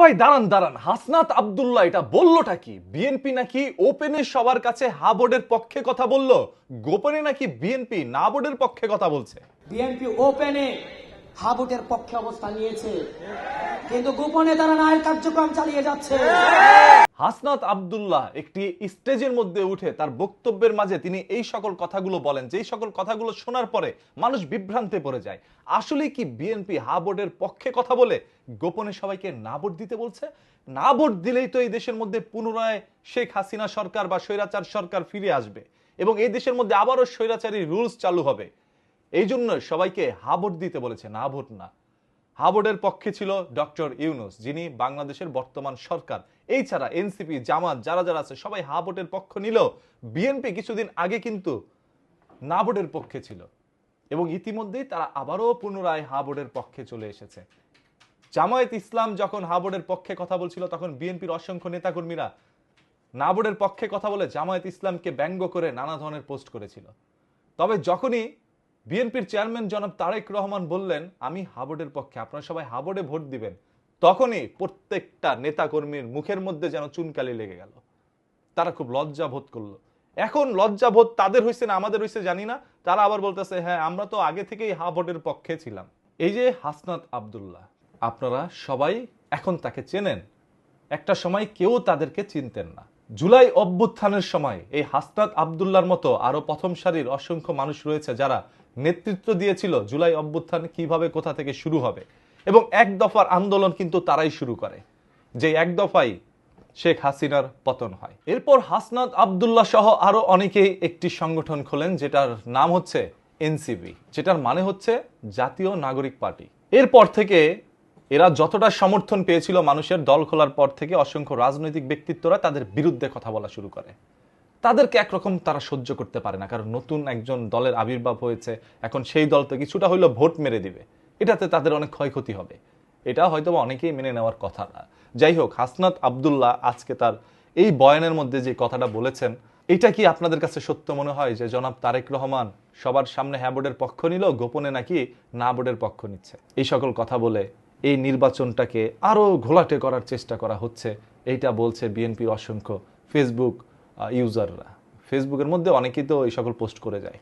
ভাই, দাঁড়ান দাঁড়ান। হাসনাত আবদুল্লাহ, এটা বললোটা কি? বিএনপি নাকি ওপেনে সবার কাছে হা বোর্ডের পক্ষে কথা বলল? গোপনে নাকি বিএনপি না বোর্ডের পক্ষে কথা বলছে? বিএনপি ওপেনে হাবুটের পক্ষে অবস্থান নিয়েছে। কিন্তু গোপনে তারা নায়ের কার্যক্রম চালিয়ে যাচ্ছে। হাসনাত আব্দুল্লাহ একটি স্টেজের মধ্যে উঠে তার বক্তব্যের মাঝে তিনি এই সকল কথাগুলো বলেন, যেই সকল কথাগুলো শোনার পরে মানুষ বিভ্রান্তে পড়ে যায়। আসলে কি বিএনপি হা বোর্ডের পক্ষে কথা বলে? গোপনে সবাইকে না ভোট দিতে বলছে? না ভোট দিলেই তো এই দেশের মধ্যে পুনরায় শেখ হাসিনা সরকার বা স্বৈরাচার সরকার ফিরে আসবে এবং এই দেশের মধ্যে আবারও স্বৈরাচারী রুলস চালু হবে। এই জন্য সবাইকে হা ভোট দিতে বলেছে, না ভোট না। হাবোর্ডের পক্ষে ছিল ডক্টর ইউনুস, যিনি বাংলাদেশের বর্তমান সরকার। এই ছাড়া এনসিপি, জামাত, যারা যারা আছে, সবাই হাবোর্ডের পক্ষ নিল বিএনপি কিছুদিন আগে কিন্তু না বোর্ডের পক্ষে ছিল। এবং ইতিমধ্যেই তারা আবারও পুনরায় হাবোর্ডের পক্ষে চলে এসেছে। জামায়াত ইসলাম যখন হাবোর্ডের পক্ষে কথা বলছিল, তখন বিএনপির অসংখ্য নেতাকর্মীরা না বোর্ডের পক্ষে কথা বলে জামায়াত ইসলামকে ব্যঙ্গ করে নানা ধরনের পোস্ট করেছিল। তবে যখনই বিএনপির চেয়ারম্যান জনাব তারেক রহমান বললেন, আমি হাবোর্ডের পক্ষে, আপনারা সবাই হাবোর্ডে ভোট দিবেন। তখনই প্রত্যেকটা নেতাকর্মীর মুখের মধ্যে যেন চুনকালি লেগে গেল। তারা খুব লজ্জা বোধ করল। এখন লজ্জা বোধ তাদের হয়েছে না আমাদের হয়েছে জানি না। তারা আবার বলতেছে হ্যাঁ আমরা তো আগে থেকেই হা ভোটের পক্ষে ছিলাম। এই যে হাসনাত আবদুল্লাহ, আপনারা সবাই এখন তাকে চেনেন। একটা সময় কেউ তাদেরকে চিনতেন না। জুলাই অভ্যুত্থানের সময় এই হাসনাত আবদুল্লার মতো আরও প্রথম সারির অসংখ্য মানুষ রয়েছে যারা নেতৃত্ব দিয়েছিল জুলাই অভ্যুত্থান কীভাবে কোথা থেকে শুরু হবে। এবং এক দফার আন্দোলন কিন্তু তারাই শুরু করে, যে এক দফাই শেখ হাসিনার পতন হয়। এরপর হাসনাত আব্দুল্লাহ সহ আরও অনেকেই একটি সংগঠন খোলেন, যেটার নাম হচ্ছে এনসিবি যেটার মানে হচ্ছে জাতীয় নাগরিক পার্টি। এরপর থেকে এরা যতটা সমর্থন পেয়েছিল মানুষের দল খোলার পর থেকে, অসংখ্য রাজনৈতিক ব্যক্তিত্বরা তাদের বিরুদ্ধে কথা বলা শুরু করে। তাদেরকে একরকম তারা সহ্য করতে পারে না। কারণ নতুন একজন দলের আবির্ভাব হয়েছে, এখন সেই দল তো কিছুটা হইল ভোট মেরে দিবে। এটাতে তাদের অনেক ক্ষয়ক্ষতি হবে। এটা হয়তো অনেকেই মেনে নেওয়ার কথা না। যাই হোক, হাসনাত আব্দুল্লাহ আজকে তার এই বয়ানের মধ্যে যে কথাটা বলেছেন, এটা কি আপনাদের কাছে সত্য মনে হয় যে জনাব তারেক রহমান সবার সামনে হ্যাঁ বোর্ডের পক্ষ নিল, গোপনে নাকি না বোর্ডের পক্ষ নিচ্ছে? এই সকল কথা বলে এই নির্বাচনটাকে আরও ঘোলাটে করার চেষ্টা করা হচ্ছে, এইটা বলছে বিএনপির অসংখ্য ফেসবুক ইউজাররা ফেসবুকের মধ্যে অনেকেই তো এই সকল পোস্ট করে যায়।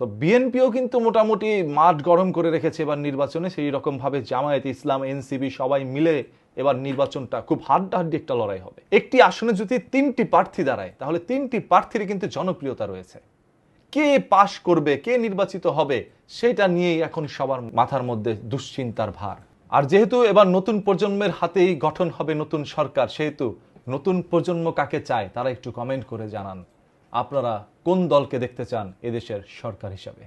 তো বিএনপিও কিন্তু মোটামুটি মাঠ গরম করে রেখেছে এবার নির্বাচনে। সেই রকম ভাবে জামায়াত, ইসলাম এনসিবি সবাই মিলে এবার নির্বাচনটা খুব হাড্ডাহাড্ডি একটা লড়াই হবে। একটি আসনে যদি তিনটি প্রার্থী দাঁড়ায়, তাহলে তিনটি প্রার্থীর কিন্তু জনপ্রিয়তা রয়েছে। কে পাশ করবে, কে নির্বাচিত হবে, সেটা নিয়েই এখন সবার মাথার মধ্যে দুশ্চিন্তার ভার। আর যেহেতু এবার নতুন প্রজন্মের হাতেই গঠন হবে নতুন সরকার, সেহেতু নতুন প্রজন্ম কাকে চায়, তারা একটু কমেন্ট করে জানান। আপনারা কোন দলকে দেখতে চান এদেশের সরকার হিসাবে?